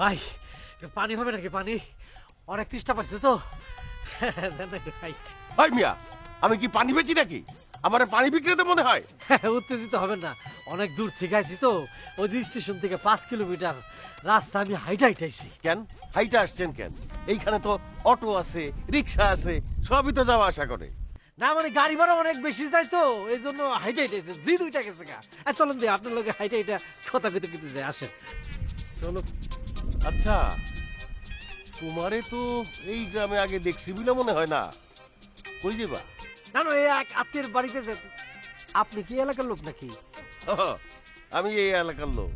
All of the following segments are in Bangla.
ভাই পানি হবে নাকি? পানি? অনেক তৃষ্ণা পাইছে তো। খাই ভাই। মিয়া আমি কি পানি বেচি নাকি? আমার পানি বিক্রেতে মনে হয়। উত্তেজিত হবেন না। অনেক দূর থেকে আইছি তো। ওই যে স্টেশন থেকে পাঁচ কিলোমিটার রাস্তা আমি হাইটা হাইটাইছি। কেন? হাইটা আসছেন কেন? এইখানে তো অটো আছে রিক্সা আছে সবই তো যাওয়া আসা করে। না মানে গাড়ি ভাড়া অনেক বেশি যায় তো। এই জন্য হাইটা হাইটাইছে। জি দুইটা গেছে গা। চলুন দিয়ে আপনার লোকে হাইটা হাইটা কথা কইতে কইতে যায় আসেন। চলো। আচ্ছা তোমারে তো এই গ্রামে আগে দেখছি বলে মনে হয় না। কই যাবা? না না এই এক আত্মীয়ের বাড়িতে যে আপনি কি এলাকার লোক নাকি? আমি এই এলাকার লোক।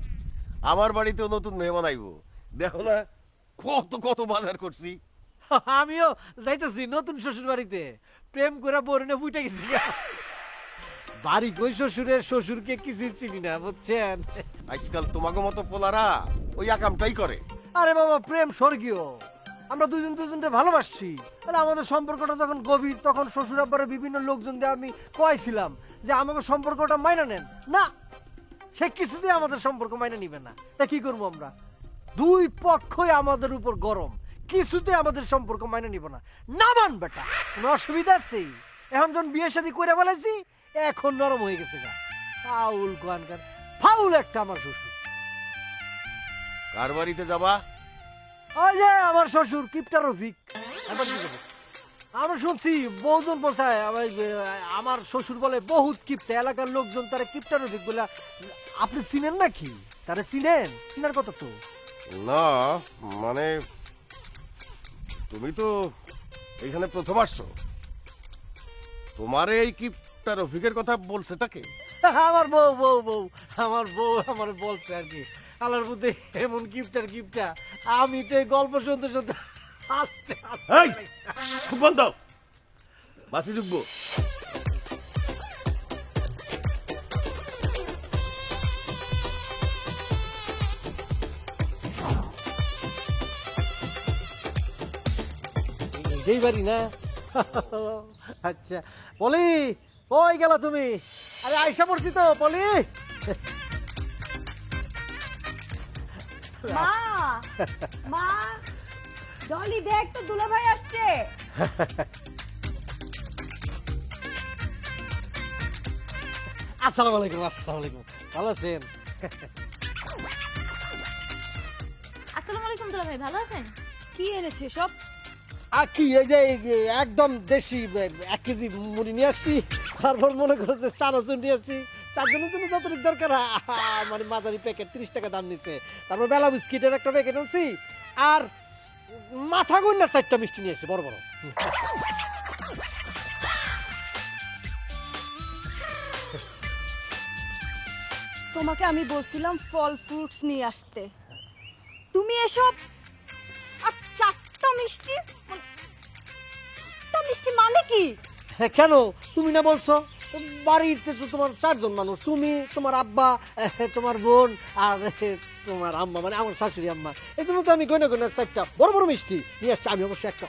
আমার বাড়িতেও নতুন মেহমান আইব। দেখো না কত কত বাজার করছি। আমিও যাইতেছি নতুন শ্বশুর বাড়িতে প্রেম করে বরণে বুইটা গেছি। বাড়ি কই শ্বশুরের শ্বশুরকে কিছু চিনি না বুঝছেন? আজকাল তোমাকে মতো পোলারা ওই আকামটাই করে। আরে বাবা প্রেম স্বর্গীয়। আমরা দুজন দুজনকে ভালোবাসছি। আরে আমাদের সম্পর্কটা যখন গভীর তখন শ্বশুর আব্বারে বিভিন্ন লোকজন দিয়ে আমি কয়েছিলাম যে আমাদের সম্পর্কটা মাইনা নেন। না সে কিছুতেই আমাদের সম্পর্ক মাইনা নিবে না। তা কি করব আমরা? দুই পক্ষই আমাদের উপর গরম। কিছুতে আমাদের সম্পর্ক মাইনে নিব না। না মান বেটা কোনো অসুবিধা আছে? এখন যখন বিয়ে শাদী করে ফেলেছি এখন নরম হয়ে গেছে গা। ফাউল কোয়ানকার ফাউল একটা আমার শ্বশুর। কার বাড়িতে যাবা? ওই যে আমার শ্বশুর কিপটা রফিক। এবার কি করব? আমরা শুনছি বহুজন বসায় আমার আমার শ্বশুর বলে বহুত কিপটা এলাকার লোকজন তারা কিপটা রফিক বলে আপনি চিনেন নাকি? তারা চিনেন? চিনার কথা তো। না মানে তুমি তো এখানে প্রথম আসছো। তোমার এই কিপটা রফিকের কথা বলছে তাকে? আমার বউ বউ বউ আমার বউ আমার বলছে আর কি। আল্লাহর মধ্যে এমন কিপটার কিপটা আমি তো এই গল্প শুনতে শুনতে হাসতে এই খুব বন্ধ। বাসি যুগবো এইটাই বাড়ি না? আচ্ছা পলি ওই গেল তুমি? আরে আয়সা পড়ছি তো পলি। মা মা ডলি দেখ তো দুলাভাই আসছে। আসসালামু আলাইকুম আসসালামু আলাইকুম। ভালো আছেন? আসসালামু আলাইকুম দুলা ভাই ভালো আছেন? কি এনেছে সব? আর কি এই যে একদম দেশি এক কেজি মুড়ি নিয়ে আসছি। তারপর মনে করো যে চানাচুর আসছি চারজনের জন্য যতটুকু দরকার মানে মাঝারি প্যাকেট তিরিশ টাকা দাম নিচ্ছে তারপর বেলা বিস্কিটের একটা প্যাকেট আনছি, আর মাথা গুন্না চারটা মিষ্টি নিয়ে এসেছি বড় বড়। তোমাকে আমি বলছিলাম ফল ফ্রুটস নিয়ে আসতে। তুমি এসব, আর চারটা মিষ্টি চারটা মিষ্টি মানে কি? কেন? তুমি না বলছো? বাড়িতে তো তোমার চারজন মানুষ। তুমি তোমার আব্বা এহ, তোমার বোন আর তোমার আম্মা মানে আমার শাশুড়ি আম্মা। এই জন্য তো আমি গয়না গয়না চারটা বড় বড় মিষ্টি নিয়ে আসছি। আমি অবশ্যই একটা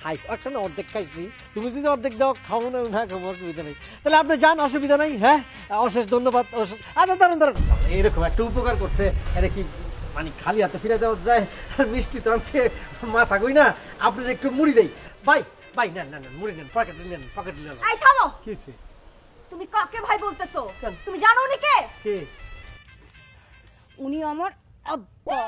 খাইছি একটা না অর্ধেক খাইছি। তুমি যদি অর্ধেক দাও খাব না না খাব অসুবিধা নেই। তাহলে আপনি যান অসুবিধা নেই হ্যাঁ? অশেষ ধন্যবাদ অশেষ আচ্ছা দাঁড়ান দাঁড়ান। এরকম একটা উপকার করছে আরে কি মানে খালি হাতে ফিরে দেওয়া যায়? মিষ্টি তো আনছে মাথা কই না। আপনার একটু মুড়ি দেই। ভাই ভাই নেন নেন নেন, মুড়ি নেন পকেটে নেন পকেটে নেন। এই থামো! কি হয়েছে? তুমি কাকে ভাই বলতেছো? কেন? তুমি জানো উনি কে? কে? উনি আমার আব্বা।